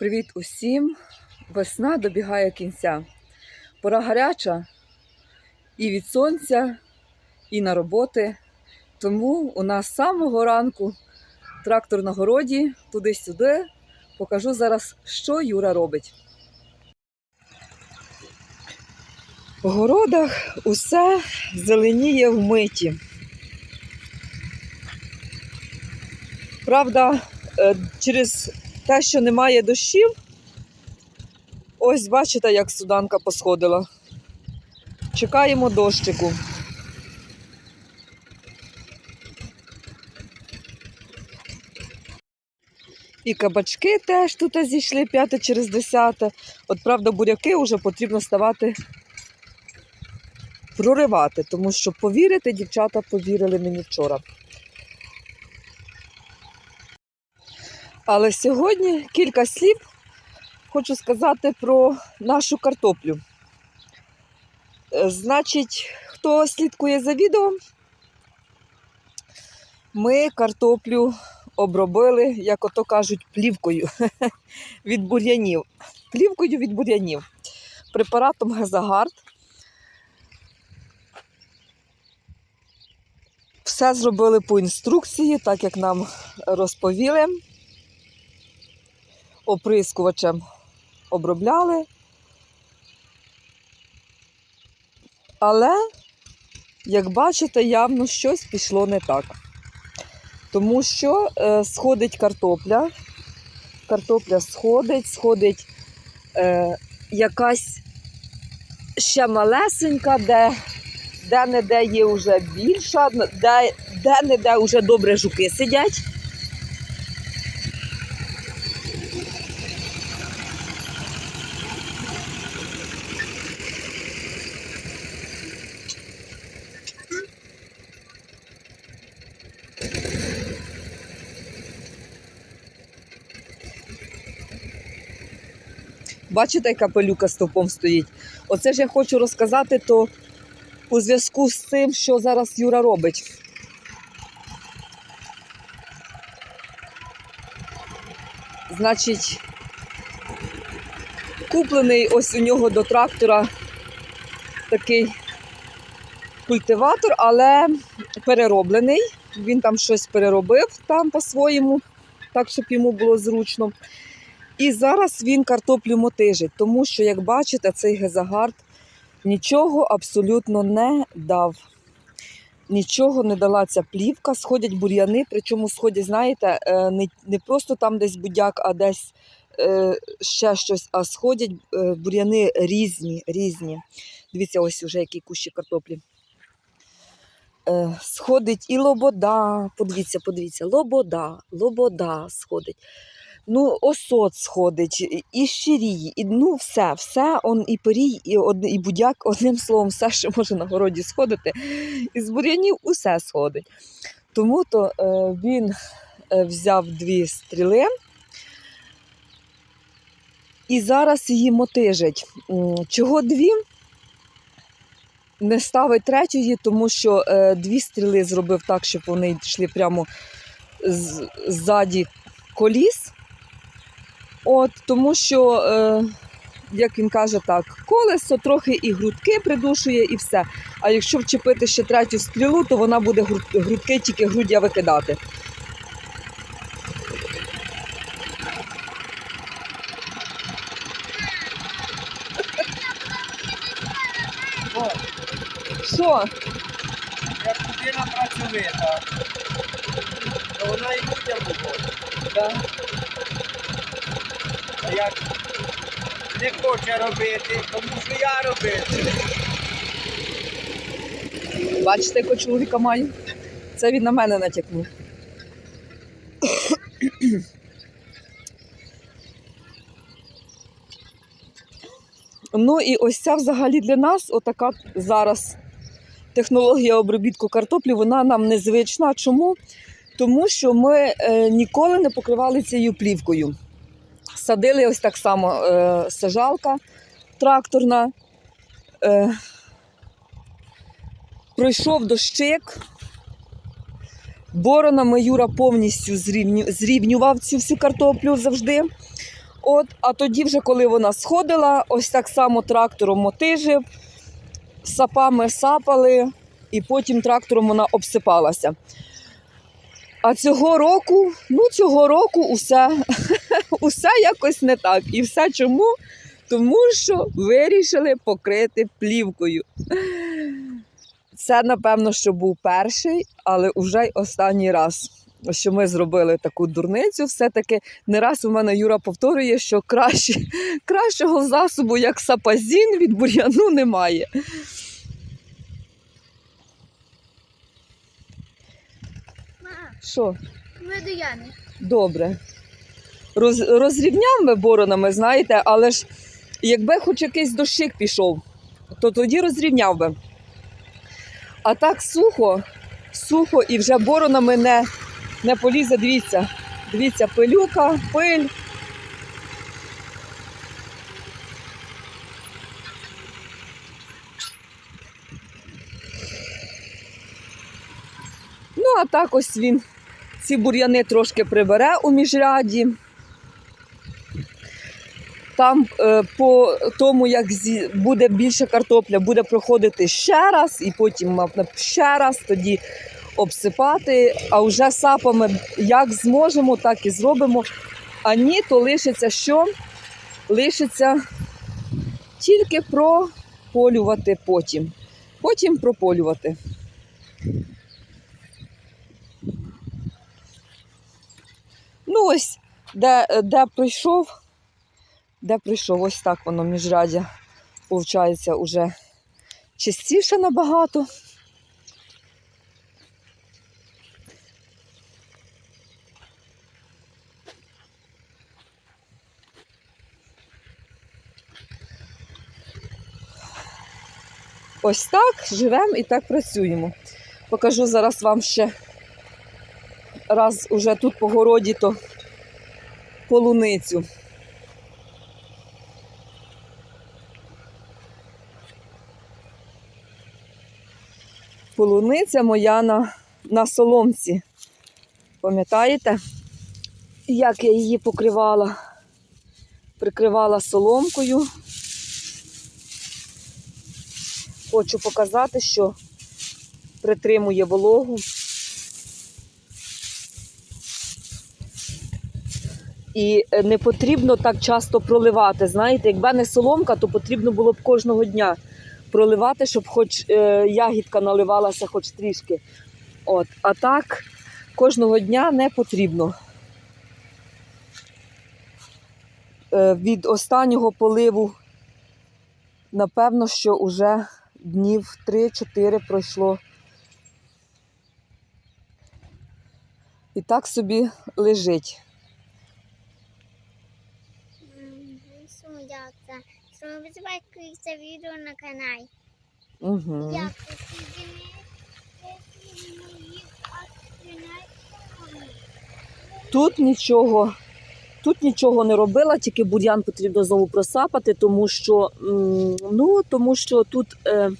Привіт усім! Весна добігає кінця. Пора гаряча і від сонця, і на роботи. Тому у нас з самого ранку трактор на городі, туди-сюди. Покажу зараз, що Юра робить. В городах усе зеленіє в миті. Правда, е, через те, що немає дощів, ось бачите, як суданка посходила. Чекаємо дощику. І кабачки теж тут зійшли п'яте через десяте. От правда, буряки вже потрібно ставати проривати, тому що повірити, дівчата повірили мені вчора. Але сьогодні кілька слів хочу сказати про нашу картоплю. Е, Значить, хто слідкує за відео, ми картоплю обробили, як ото кажуть, плівкою від бур'янів. Плівкою від бур'янів. Препаратом Гезагард. Все зробили по інструкції, так як нам розповіли оприскувачем обробляли. Але, як бачите, явно щось пішло не так. Тому що е, сходить картопля, картопля сходить, сходить е, якась ще малесенька, де, де-не-де є вже більша, де, де-не-де вже добре жуки сидять. Бачите, яка пилюка стовпом стоїть. Оце ж я хочу розказати, то у зв'язку з тим, що зараз Юра робить. Значить, куплений ось у нього до трактора такий культиватор, але перероблений. Він там щось переробив там по-своєму, так, щоб йому було зручно. І зараз він картоплю мотижить, тому що, як бачите, цей гезагард нічого абсолютно не дав. Нічого не дала ця плівка, сходять бур'яни, причому сходять, знаєте, е, не, просто там десь будяк, а десь е, ще щось, а сходять е, бур'яни різні, різні. Дивіться, ось уже які кущі картоплі. Сходить і лобода, подивіться, подивіться, лобода, лобода сходить ну, осот сходить, і- щирій, і ну все, все, он і порій, і, од- і будяк, одним словом, все, що може на городі сходити. Із бур'янів усе сходить. Тому то е, він е, взяв дві стріли і зараз її мотижить. Чого дві? Не ставить третьої, тому що е, дві стріли зробив так, щоб вони йшли прямо ззаді коліс. От, тому що, е, як він каже так, колесо трохи і грудки придушує, і все. А якщо вчепити ще третю стрілу, то вона буде грудки тільки грудя викидати. Що? як людина працьовита, то вона і людям виходить. Як не хоче робити, тому що я робити. Бачите, якого чоловіка маю? Це він на мене натякнув. Ну і ось ця взагалі для нас, отака зараз технологія обробітку картоплі, вона нам незвична. Чому? Тому що ми е, ніколи не покривали цією плівкою. Садили ось так само е, сажалка тракторна. Е, пройшов дощик. Боронами Юра повністю зрівню- зрівнював цю всю картоплю завжди. От, а тоді, вже коли вона сходила, ось так само трактором мотижив, сапами сапали, і потім трактором вона обсипалася. А цього року, ну цього року усе, усе якось не так. І все чому? Тому що вирішили покрити плівкою. Це, напевно, що був перший, але вже й останній раз, що ми зробили таку дурницю. Все-таки не раз у мене Юра повторює, що краще, кращого засобу, як сапазін від бур'яну, немає. Що? ми до Яни. Добре. Роз, розрівняв ми боронами, знаєте, але ж якби хоч якийсь дощик пішов, то тоді розрівняв би. А так сухо, сухо і вже боронами не, не полізе. Дивіться, дивіться, пилюка, пиль. Ну, а так ось він ці бур'яни трошки прибере у міжряді. Там е, по тому, як буде більше картопля, буде проходити ще раз, і потім ще раз тоді обсипати. А вже сапами як зможемо, так і зробимо. А ні, то лишиться що? Лишиться тільки прополювати потім. Потім прополювати. Ну, ось, де, де прийшов, де прийшов, ось так воно міжрядя, виходить, уже чистіше набагато. Ось так живемо і так працюємо. Покажу зараз вам ще раз уже тут по городі, то полуницю. Полуниця моя на, на соломці. Пам'ятаєте, як я її покривала? Прикривала соломкою. Хочу показати, що притримує вологу. І е, не потрібно так часто проливати. Знаєте, якби не соломка, то потрібно було б кожного дня проливати, щоб хоч е, ягідка наливалася хоч трішки. От. А так кожного дня не потрібно. Е, від останнього поливу, напевно, що вже днів 3-4 пройшло. І так собі лежить. Сміявся. Що це відео на каналі. Угу. Я. Тут нічого, тут нічого не робила, тільки бур'ян потрібно знову просапати, тому що, ну, тому що тут, е,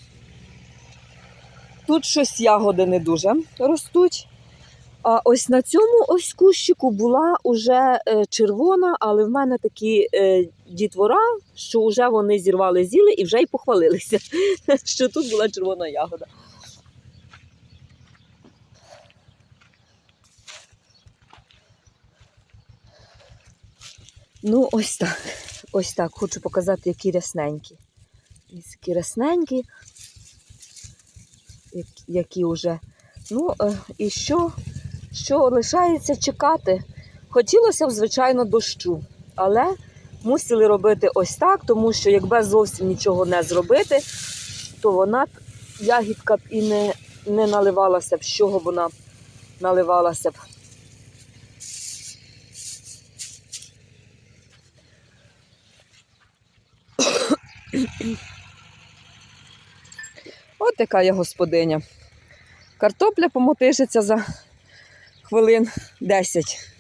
тут щось ягоди не дуже ростуть. А ось на цьому ось кущику була уже е, червона, але в мене такі е, дітвора, що вже вони зірвали зіли і вже й похвалилися, що тут була червона ягода. Ну, ось так. Ось так. Хочу показати, які рясненькі. Ось Які рясненькі, які вже. Ну, е, і що, що лишається чекати? Хотілося б, звичайно, дощу, але мусили робити ось так, тому що якби зовсім нічого не зробити, то вона б, ягідка б і не, не наливалася б, з чого вона наливалася б. От така я господиня. Картопля помотишиться за хвилин 10.